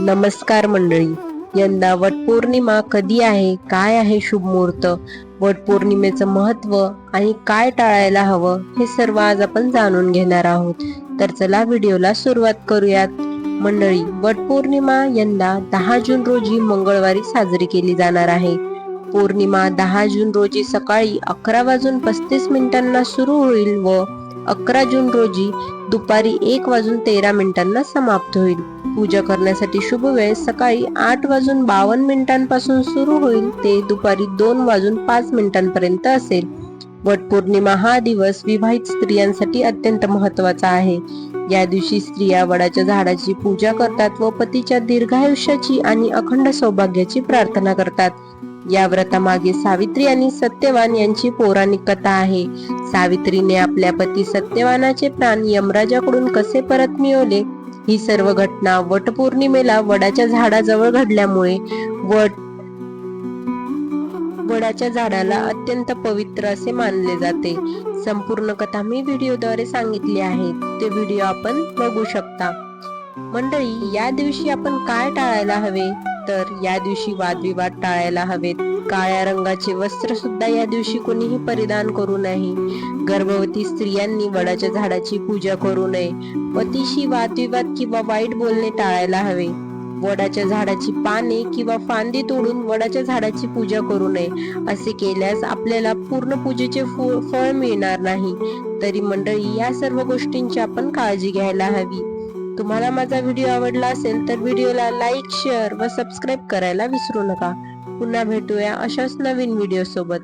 नमस्कार मंडळी. यंदा वटपौर्णिमा कधी आहे काय आहे शुभ मुहूर्त? वटपौर्णिमेचं महत्त्व आणि काय टाळायला हवं हे सर्व आज आपण जाणून घेणार आहोत. तर चला व्हिडिओला सुरुवात करूयात. मंडळी वटपौर्णिमा यंदा दहा जून रोजी मंगळवारी साजरी केली जाणार आहे. पौर्णिमा दहा जून रोजी सकाळी अकरा वाजून पस्तीस मिनिटांना सुरू होईल व अकरा जून रोजी दुपारी एक वाजून तेरा मिनिटांना समाप्त होईल. पूजा करण्यासाठी शुभ वेळ सकाळी आठ वाजून बावन्न मिनिटांपासून सुरू होईल. ते दुपारी दोन वाजून पाच मिनिटांपर्यंत असेल. वटपौर्णिमा हा दिवस विवाहित स्त्रियांसाठी अत्यंत महत्त्वाचा आहे. या दिवशी स्त्रिया वडाच्या झाडाची पूजा करतात व पतीच्या दीर्घायुष्याची आणि अखंड सौभाग्याची प्रार्थना करतात. या व्रतामागे सावित्री आणि सत्यवान यांची पौराणिक कथा आहे. सावित्रीने आपल्या पती सत्यवानाचे प्राण यमराजाकडून कसे परत मिळवले? ही सर्व घटना वटपौर्णिमेला वडाच्या झाडाजवळ घडल्यामुळे वट वडाच्या झाडाला अत्यंत पवित्र असे मानले जाते. संपूर्ण कथा मी व्हिडिओद्वारे सांगितली आहे. ते व्हिडिओ आपण बघू शकता. मंडळी या दिवशी आपण काय टाळायला हवे? तर या दिवशी वादविवाद टाळायला हवेत. काळ्या रंगाचे वस्त्र सुद्धा या दिवशी कोणीही परिधान करू नये गर्भवती स्त्रियांनी वडाच्या झाडाची पूजा करू नये. पतीशी वादविवाद किंवा वाईट बोलणे टाळायला हवे. वडाच्या झाडाची पाने किंवा फांदी तोडून वडाच्या झाडाची पूजा करू नये. असे केल्यास आपल्याला पूर्ण पूजेचे फळ मिळणार नाही. तरी मंडळी या सर्व गोष्टींची आपण काळजी घ्यायला हवी. तुम्हाला माझा व्हिडिओ आवडला असेल तर व्हिडिओला लाईक शेअर व सबस्क्राईब करायला विसरू नका. पुन्हा भेटूया अशाच नवीन व्हिडिओ सोबत.